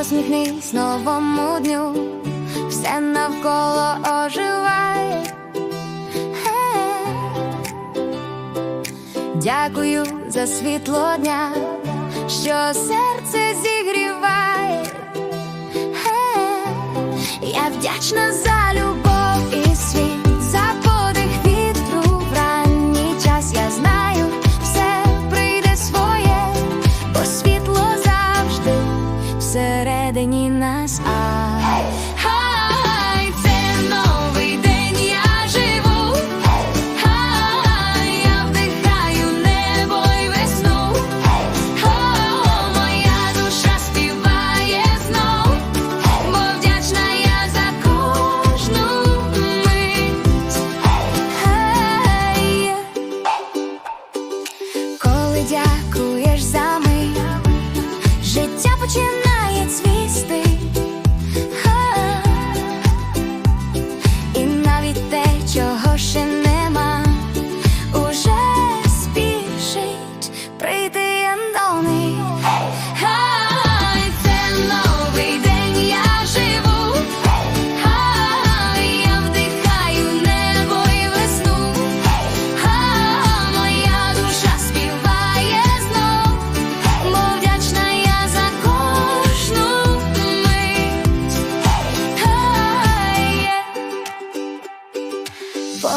Посміхнись новому дню, все навколо оживає. Дякую за світло дня, що серце зігріває. Я вдячна за нас. Ай, це новий день, я живу. Я вдихаю небо й весну. Моя душа співає знов, бо вдячна я за кожну мить. Коли дякуєш за мить, життя починає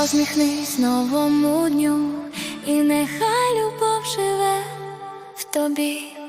Посміхнись новому дню, і нехай любов живе в тобі.